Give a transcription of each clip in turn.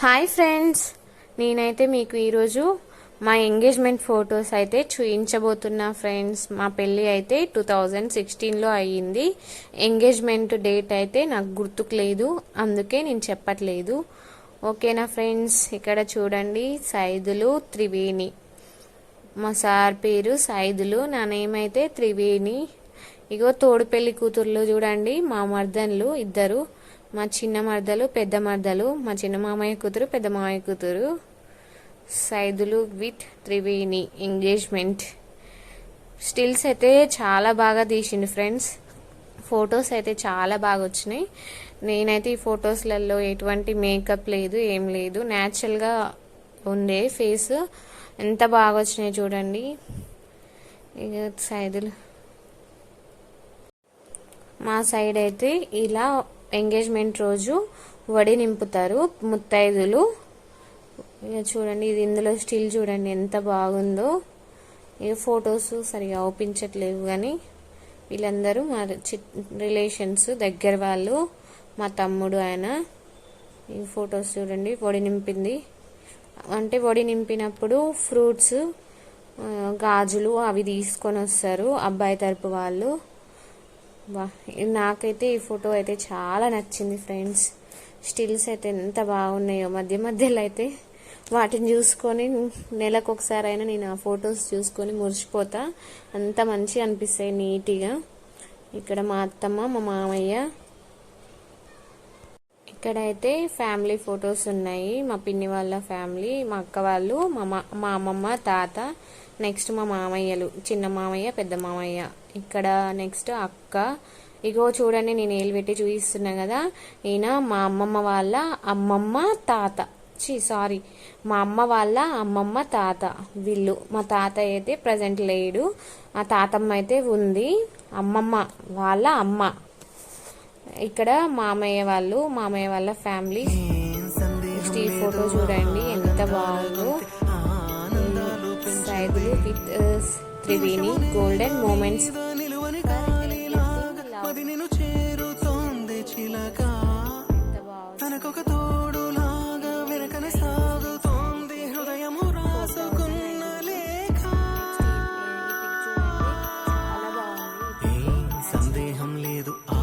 Hi friends నేనైతే మీకు ఈరోజు మా ఎంగేజ్మెంట్ ఫొటోస్ అయితే చూయించబోతున్నా ఫ్రెండ్స్ మా పెళ్ళి అయితే టూ థౌజండ్ సిక్స్టీన్లో అయ్యింది. ఎంగేజ్మెంట్ డేట్ అయితే నాకు గుర్తుకు లేదు. అందుకే నేను చెప్పట్లేదు. ఓకేనా ఫ్రెండ్స్ ఇక్కడ చూడండి. సైదులు త్రివేణి. మా సార్ పేరు సైదులు నా నేమ్ అయితే త్రివేణి. ఇగో తోడు పెళ్ళి కూతుర్లు చూడండి మా మర్దన్లు ఇద్దరు. మా చిన్న మరదలు పెద్ద మరదలు మా చిన్న మామయ్య కూతురు పెద్ద మామయ్య కూతురు Saidulu with Triveni engagement. Stills అయితే చాలా బాగా తీసిండు ఫ్రెండ్స్. ఫొటోస్ అయితే చాలా బాగా వచ్చినాయి. నేనైతే ఈ ఫొటోస్లలో ఎటువంటి మేకప్ లేదు ఏం లేదు. న్యాచురల్గా ఉండే ఫేస్ ఎంత బాగా వచ్చినాయి చూడండి. ఇక సైదులు. మా సైడ్ అయితే ఇలా ఎంగేజ్మెంట్ రోజు వడి నింపుతారు ముత్తైదులు. ఇక చూడండి ఇది ఇందులో స్టిల్ చూడండి ఎంత బాగుందో. ఇక ఫొటోస్ సరిగా ఓపించట్లేవు కానీ వీళ్ళందరూ మా రిలేషన్స్ దగ్గర వాళ్ళు మా తమ్ముడు ఆయన ఈ ఫొటోస్ చూడండి వడి నింపింది. అంటే వడి నింపినప్పుడు ఫ్రూట్స్ గాజులు అవి తీసుకొని వస్తారు అబ్బాయి తరపు వాళ్ళు. వా నాకైతే ఈ ఫోటో అయితే చాలా నచ్చింది ఫ్రెండ్స్. స్టిల్స్ అయితే ఎంత బాగున్నాయో మధ్య మధ్యలో అయితే వాటిని చూసుకొని నెలకు ఒకసారి అయినా నేను ఆ ఫొటోస్ చూసుకొని మురిసిపోతా. అంత మంచిగా అనిపిస్తాయి నీట్గా. ఇక్కడ మా అత్తమ్మ మా మామయ్య. ఇక్కడైతే ఫ్యామిలీ ఫొటోస్ ఉన్నాయి. మా పిన్ని వాళ్ళ ఫ్యామిలీ మా అక్క వాళ్ళు మా మా అమ్మమ్మ తాత నెక్స్ట్ మా మామయ్యలు చిన్న మామయ్య పెద్ద మామయ్య. ఇక్కడ నెక్స్ట్ అక్క. ఇగో చూడండి నేను ఏలు పెట్టి చూపిస్తున్నా కదా. ఈయన మా అమ్మమ్మ వాళ్ళ అమ్మమ్మ తాత. చి సారీ మా అమ్మ వాళ్ళ అమ్మమ్మ తాత వీళ్ళు. మా తాత అయితే ప్రజెంట్ లేడు. ఆ తాతమ్మ అయితే ఉంది. అమ్మమ్మ వాళ్ళ అమ్మ. ఇక్కడ మామయ్య వాళ్ళు మామయ్య వాళ్ళ ఫ్యామిలీ స్టీల్ ఫోటో చూడండి ఎంత బాగుందో. Saidulu with uh, Triveni golden moments దీనిని చేరుతోంది చిలక. తనకొక తోడులాగా వెనకన సాగుతోంది హృదయము రాసుకున్న లేఖ. సందేహం లేదు ఆ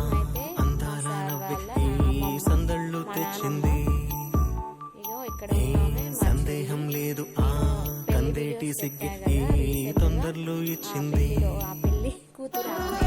అందాల నవ్వే ఈ సందళ్ళు తెచ్చింది. సందేహం లేదు ఆ కందేటి సిగ్గి తొందరలు ఇచ్చింది. కూతురా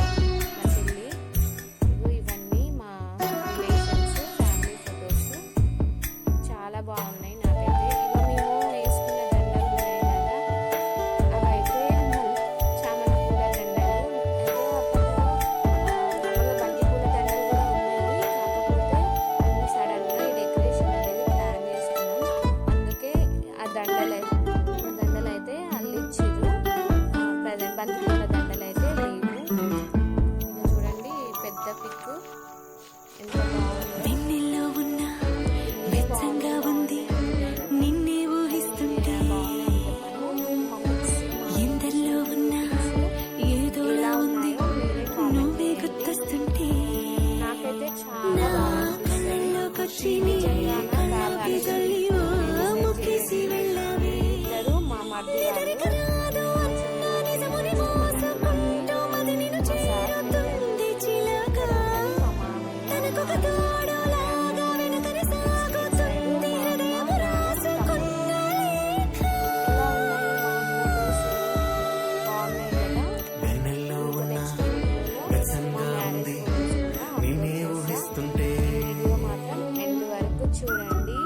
చూడండి.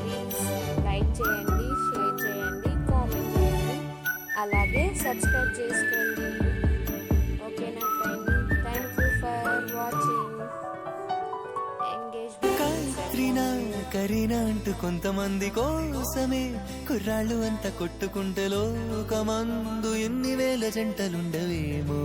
ప్లీజ్ లైక్ చేయండి షేర్ చేయండి కామెంట్ చేయండి. అలాగే సబ్స్క్రైబ్ చేసుకోండి. ఓకేనా friend thank you for watching Kareena Kareena అంటూ కొంతమంది కోసమే కుర్రాళ్ళు అంతా కొట్టుకుంటే లోకమందు ఎన్ని వేల జంటలుండవేమో.